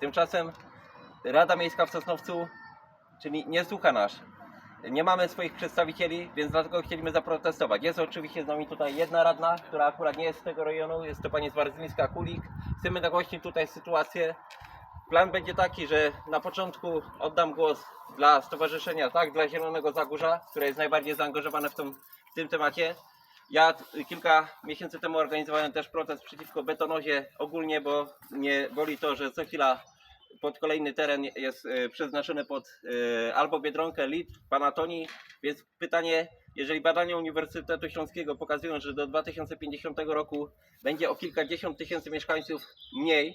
Tymczasem Rada Miejska w Sosnowcu, czyli nie słucha nas. Nie mamy swoich przedstawicieli, więc dlatego chcieliśmy zaprotestować. Jest oczywiście z nami tutaj jedna radna, która akurat nie jest z tego rejonu, jest to pani Zwarzyńska Kulik. Chcemy nagłośnić tutaj sytuację. Plan będzie taki, że na początku oddam głos dla stowarzyszenia, tak, dla Zielonego Zagórza, które jest najbardziej zaangażowane w, tą, w tym temacie. Ja kilka miesięcy temu organizowałem też protest przeciwko betonozie ogólnie, bo mnie boli to, że co chwila pod kolejny teren jest e, przeznaczony pod e, albo Biedronkę, Litw, Panatoni, więc pytanie, jeżeli badania Uniwersytetu Śląskiego pokazują, że do 2050 roku będzie o kilkadziesiąt tysięcy mieszkańców mniej,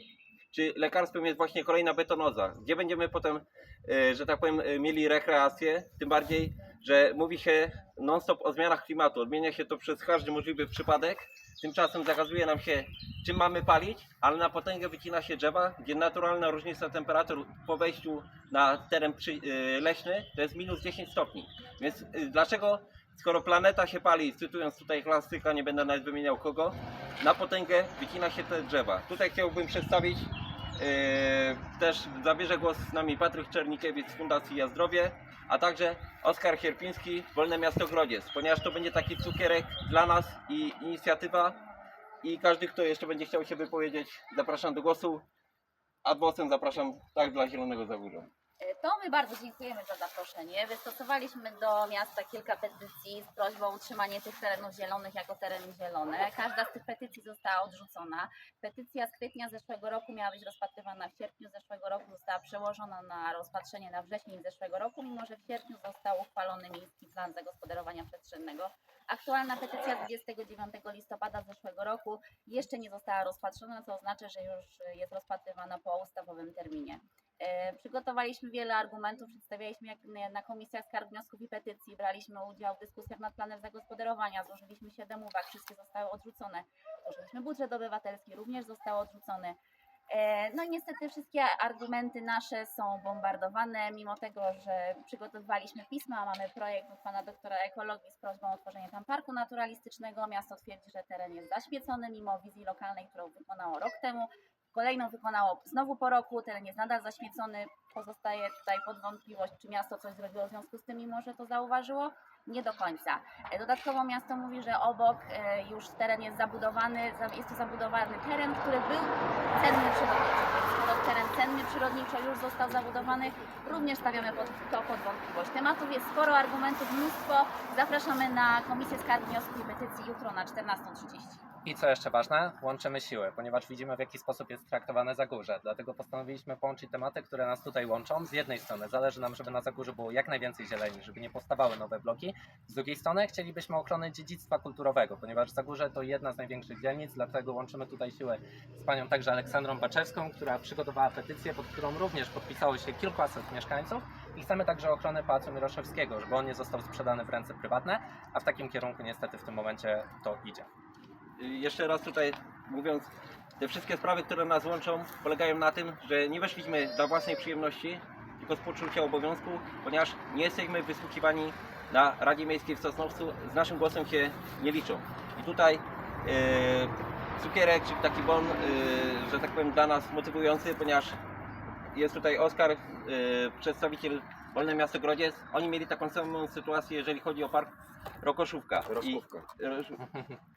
czy lekarstwem jest właśnie kolejna betonoza? Gdzie będziemy potem, e, że tak powiem, mieli rekreację? Tym bardziej, że mówi się non-stop o zmianach klimatu, odmienia się to przez każdy możliwy przypadek. Tymczasem zakazuje nam się, czym mamy palić, ale na potęgę wycina się drzewa, gdzie naturalna różnica temperatur po wejściu na teren przy, e, leśny to jest minus 10 stopni. Więc e, dlaczego, skoro planeta się pali, cytując tutaj klasyka, nie będę nawet wymieniał kogo, na potęgę wycina się te drzewa. Tutaj chciałbym przedstawić Yy, też zabierze głos z nami Patryk Czernikiewicz z Fundacji Ja Zdrowie, a także Oskar Sierpiński, Wolne Miasto Grodziec, ponieważ to będzie taki cukierek dla nas i inicjatywa i każdy, kto jeszcze będzie chciał się wypowiedzieć, zapraszam do głosu, a głosem zapraszam tak dla Zielonego Zagórza. To my bardzo dziękujemy za zaproszenie. Wystosowaliśmy do miasta kilka petycji z prośbą o utrzymanie tych terenów zielonych jako tereny zielone. Każda z tych petycji została odrzucona. Petycja z kwietnia zeszłego roku miała być rozpatrywana w sierpniu zeszłego roku, została przełożona na rozpatrzenie na wrzesień zeszłego roku, mimo że w sierpniu został uchwalony Miejski Plan Zagospodarowania Przestrzennego. Aktualna petycja z 29 listopada zeszłego roku jeszcze nie została rozpatrzona, co oznacza, że już jest rozpatrywana po ustawowym terminie. E, Przygotowaliśmy wiele argumentów, przedstawialiśmy jak na- komisjach skarg, wniosków i petycji, braliśmy udział w dyskusjach nad planem zagospodarowania, złożyliśmy 7 uwag, wszystkie zostały odrzucone. Złożyliśmy budżet obywatelski, również został odrzucony. E, No i niestety wszystkie argumenty nasze są bombardowane, mimo tego, że przygotowywaliśmy pisma, mamy projekt od pana doktora ekologii z prośbą o utworzenie tam parku naturalistycznego. Miasto twierdzi, że teren jest zaświecony, mimo wizji lokalnej, którą wykonało rok temu. Kolejną wykonało znowu po roku, teren jest nadal zaświecony. Pozostaje tutaj pod wątpliwość, czy miasto coś zrobiło w związku z tym, mimo że to zauważyło. Nie do końca. E, Dodatkowo miasto mówi, że obok e, już teren jest zabudowany, za- jest to zabudowany teren, który był cenny przyrodniczo. Teren cenny przyrodniczo już został zabudowany, również stawiamy pod, to pod wątpliwość. Tematów jest sporo, argumentów mnóstwo. Zapraszamy na Komisję Skarg, Wniosków i Petycji jutro na 14.30. I co jeszcze ważne, łączymy siły, ponieważ widzimy w jaki sposób jest traktowane Zagórze. Dlatego postanowiliśmy połączyć tematy, które nas tutaj łączą. Z jednej strony zależy nam, żeby na Zagórzu było jak najwięcej zieleni, żeby nie powstawały nowe bloki. Z drugiej strony chcielibyśmy ochrony dziedzictwa kulturowego, ponieważ Zagórze to jedna z największych dzielnic, dlatego łączymy tutaj siły z panią także Aleksandrą Baczewską, która przygotowała petycję, pod którą również podpisało się kilkaset mieszkańców. I chcemy także ochrony Pałacu Miroszewskiego, żeby on nie został sprzedany w ręce prywatne, a w takim kierunku niestety w tym momencie to idzie. Jeszcze raz tutaj mówiąc, te wszystkie sprawy, które nas łączą, polegają na tym, że nie weszliśmy dla własnej przyjemności, tylko z poczucia obowiązku, ponieważ nie jesteśmy wysłuchiwani na Radzie Miejskiej w Sosnowcu, z naszym głosem się nie liczą. I tutaj e, cukierek, czyli taki bon, e, że tak powiem, dla nas motywujący, ponieważ jest tutaj Oskar, e, przedstawiciel Wolne Miasto Grodziec. Oni mieli taką samą sytuację, jeżeli chodzi o park Rokoszówka. Roskówka. I, roż-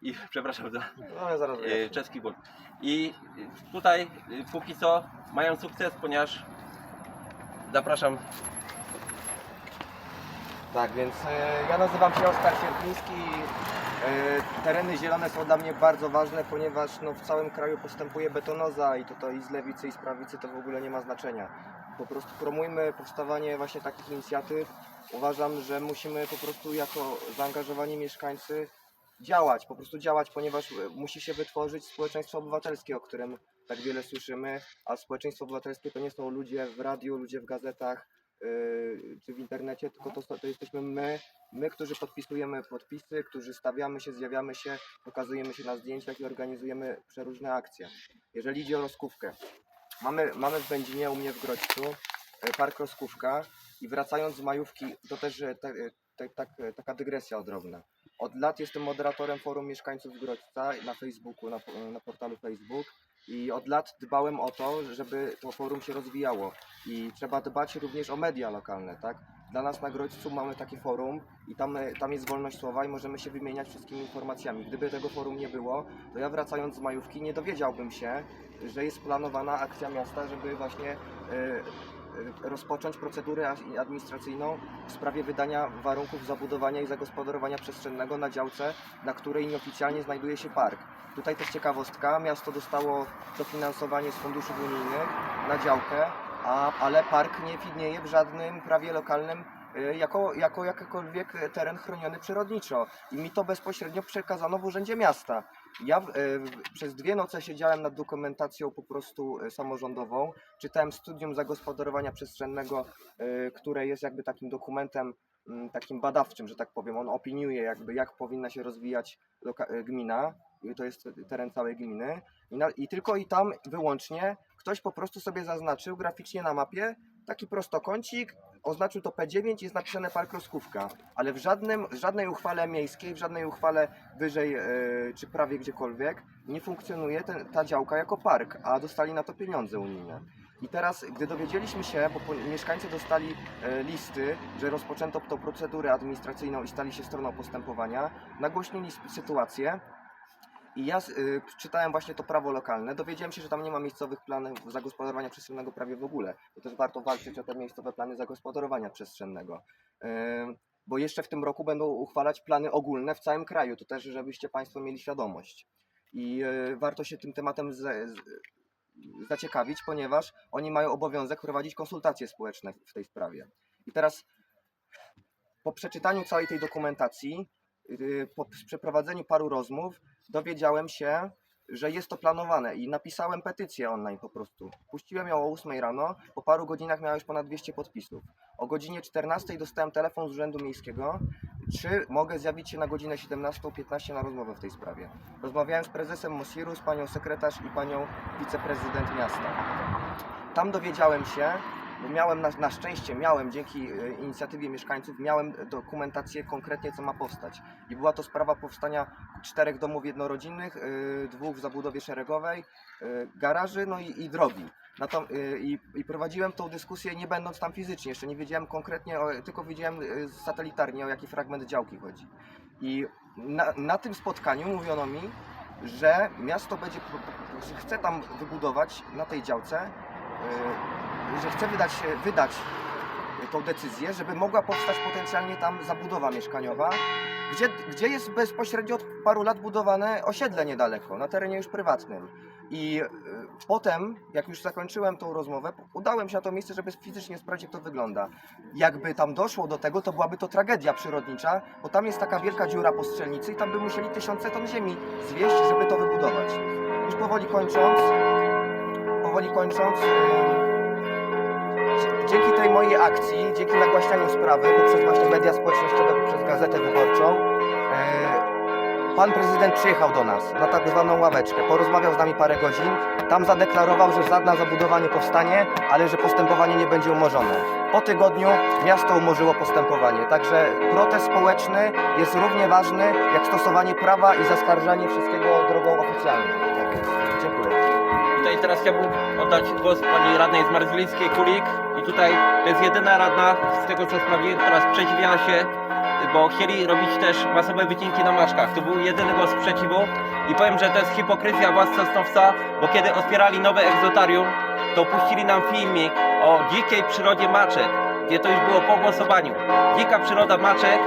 i przepraszam za No ale zaraz e, wyjaśnię. czeski błąd. I tutaj e, póki co mają sukces, ponieważ zapraszam Tak, więc e, ja nazywam się Oskar Sierpiński. E, tereny zielone są dla mnie bardzo ważne, ponieważ no, w całym kraju postępuje betonoza i tutaj i z lewicy i z prawicy to w ogóle nie ma znaczenia. Po prostu promujmy powstawanie właśnie takich inicjatyw. Uważam, że musimy po prostu jako zaangażowani mieszkańcy działać, po prostu działać, ponieważ musi się wytworzyć społeczeństwo obywatelskie, o którym tak wiele słyszymy, a społeczeństwo obywatelskie to nie są ludzie w radiu, ludzie w gazetach, yy, czy w internecie, tylko to, to jesteśmy my, my, którzy podpisujemy podpisy, którzy stawiamy się, zjawiamy się, pokazujemy się na zdjęciach i organizujemy przeróżne akcje. Jeżeli idzie o Roskówkę, mamy, mamy w Będzinie, u mnie w Grodźcu, e, park Roskówka i wracając z majówki, to też e, ta, e, ta, tak, taka dygresja odrobna. Od lat jestem moderatorem forum mieszkańców Grodźca na Facebooku, na, na portalu Facebook I od lat dbałem o to, żeby to forum się rozwijało. I trzeba dbać również o media lokalne, tak? Dla nas na Grodźcu mamy takie forum i tam, e, tam jest wolność słowa i możemy się wymieniać wszystkimi informacjami. Gdyby tego forum nie było, to ja wracając z majówki nie dowiedziałbym się, że jest planowana akcja miasta, żeby właśnie e, rozpocząć procedurę administracyjną w sprawie wydania warunków zabudowania i zagospodarowania przestrzennego na działce, na której nieoficjalnie znajduje się park. Tutaj też ciekawostka, miasto dostało dofinansowanie z funduszy unijnych na działkę, a, ale park nie widnieje w żadnym prawie lokalnym y, jako, jako jakikolwiek teren chroniony przyrodniczo. I mi to bezpośrednio przekazano w Urzędzie Miasta. Ja w- y, w- przez dwie noce siedziałem nad dokumentacją po prostu y, samorządową, czytałem studium zagospodarowania przestrzennego, które jest jakby takim dokumentem mm, takim badawczym, że tak powiem. On opiniuje jakby jak powinna się rozwijać gmina, to jest teren całej gminy. I, na, I tylko i tam wyłącznie ktoś po prostu sobie zaznaczył graficznie na mapie taki prostokącik, oznaczył to P9 i jest napisane Park Roskówka, ale w żadnym, w żadnej uchwale miejskiej, w żadnej uchwale wyżej e, czy prawie gdziekolwiek nie funkcjonuje ten, ta działka jako park, a dostali na to pieniądze unijne. I teraz, gdy dowiedzieliśmy się, bo mieszkańcy dostali e, listy, że rozpoczęto tą procedurę administracyjną i stali się stroną postępowania, nagłośnili sytuację i ja y, czytałem właśnie to prawo lokalne, dowiedziałem się, że tam nie ma miejscowych planów zagospodarowania przestrzennego prawie w ogóle. To też warto walczyć o te miejscowe plany zagospodarowania przestrzennego. Y, bo jeszcze w tym roku będą uchwalać plany ogólne w całym kraju, to też żebyście Państwo mieli świadomość. I y, warto się tym tematem z, z, zaciekawić, ponieważ oni mają obowiązek prowadzić konsultacje społeczne w tej sprawie. I teraz po przeczytaniu całej tej dokumentacji, y, po przeprowadzeniu paru rozmów, dowiedziałem się, że jest to planowane i napisałem petycję online po prostu. Puściłem ją o 8 rano, po paru godzinach miałem już ponad 200 podpisów. O godzinie 14 dostałem telefon z Urzędu Miejskiego, czy mogę zjawić się na godzinę 17.15 na rozmowę w tej sprawie. Rozmawiałem z prezesem Mosiru, z panią sekretarz i panią wiceprezydent miasta. Tam dowiedziałem się, bo miałem na, na szczęście, miałem dzięki e, inicjatywie mieszkańców, miałem dokumentację konkretnie co ma powstać. I była to sprawa powstania czterech domów jednorodzinnych, y, dwóch w zabudowie szeregowej, y, garaży, no i, i drogi. I, I prowadziłem tą dyskusję nie będąc tam fizycznie, jeszcze nie wiedziałem konkretnie, o, tylko wiedziałem satelitarnie o jaki fragment działki chodzi. I na, na tym spotkaniu mówiono mi, że miasto będzie, że chce tam wybudować na tej działce, że chce wydać, wydać tą decyzję, żeby mogła powstać potencjalnie tam zabudowa mieszkaniowa, gdzie, gdzie jest bezpośrednio od paru lat budowane osiedle niedaleko, na terenie już prywatnym. I y, potem, jak już zakończyłem tą rozmowę, udałem się na to miejsce, żeby fizycznie sprawdzić, jak to wygląda. Jakby tam doszło do tego, to byłaby to tragedia przyrodnicza, bo tam jest taka wielka dziura po strzelnicy i tam by musieli tysiące ton ziemi zwieść, żeby to wybudować. Już powoli kończąc, powoli kończąc, dzięki tej mojej akcji, dzięki nagłaśnianiu sprawy poprzez właśnie media społecznościowe, poprzez gazetę wyborczą, e, pan prezydent przyjechał do nas na tak zwaną ławeczkę, porozmawiał z nami parę godzin, tam zadeklarował, że żadna zabudowa nie powstanie, ale że postępowanie nie będzie umorzone. Po tygodniu miasto umorzyło postępowanie, także protest społeczny jest równie ważny jak stosowanie prawa i zaskarżanie wszystkiego drogą oficjalną. Tak jest. Dziękuję. Tutaj teraz chciałbym oddać głos pani radnej z Marzlińskiej Kulik i tutaj to jest jedyna radna z tego co sprawdziłem, która sprzeciwiała się, bo chcieli robić też masowe wycinki na maczkach. To był jedyny głos sprzeciwu i powiem, że to jest hipokryzja władz Sosnowca, bo kiedy otwierali nowe egzotarium, to puścili nam filmik o dzikiej przyrodzie maczek, gdzie to już było po głosowaniu. Dzika przyroda maczek,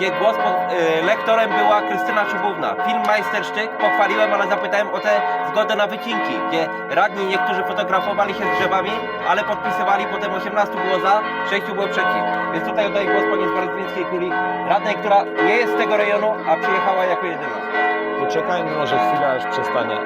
gdzie głos pod, y, lektorem była Krystyna Czubówna. Film Majstersztyk pochwaliłem, ale zapytałem o tę zgodę na wycinki, gdzie radni niektórzy fotografowali się z drzewami, ale podpisywali, potem 18 było za, 6 było przeciw. Więc tutaj oddaję głos pani z Barzdwińskiej Kuli, radnej, która nie jest z tego rejonu, a przyjechała jako jedyna. Poczekaj, może chwila aż przestanie.